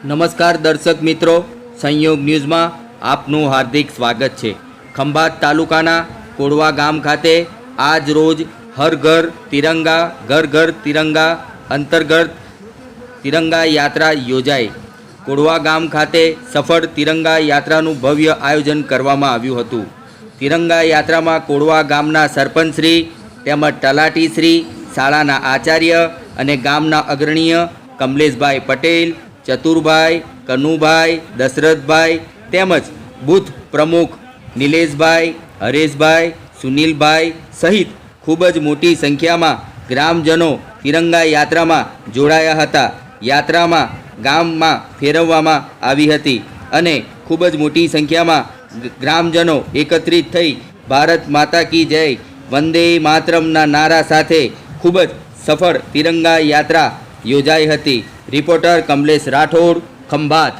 નમસ્કાર દર્શક મિત્રો, સંયોગ ન્યૂઝમાં આપનું હાર્દિક સ્વાગત છે. ખંભાત તાલુકાના કોડવા ગામ ખાતે આજ રોજ હર ઘર તિરંગા, ઘર ઘર તિરંગા, અંતર્ગત તિરંગા યાત્રા યોજાઈ. કોડવા ગામ ખાતે સફળ તિરંગા યાત્રાનું ભવ્ય આયોજન કરવામાં આવ્યું હતું. તિરંગા યાત્રામાં કોડવા ગામના સરપંચશ્રી તેમજ તલાટીશ્રી શાળાના આચાર્ય અને ગામના અગ્રણીય કમલેશભાઈ પટેલ ચતુરભાઈ, કનુભાઈ, દશરથભાઈ તેમજ બુથ પ્રમુખ નિલેશભાઈ, હરેશભાઈ, સુનિલભાઈ સહિત ખૂબ જ મોટી સંખ્યામાં ગ્રામજનો તિરંગા યાત્રામાં જોડાયા હતા. યાત્રામાં, ગામમાં ફેરવવામાં આવી હતી અને ખૂબ જ મોટી સંખ્યામાં ગ્રામજનો એકત્રિત થઈ ભારત માતા કી જય વંદે માતરમના નારા સાથે ખૂબ જ સફળ તિરંગા યાત્રા યોજાઈ હતી. રિપોર્ટર કમલેશ રાઠોડ ખંભાત.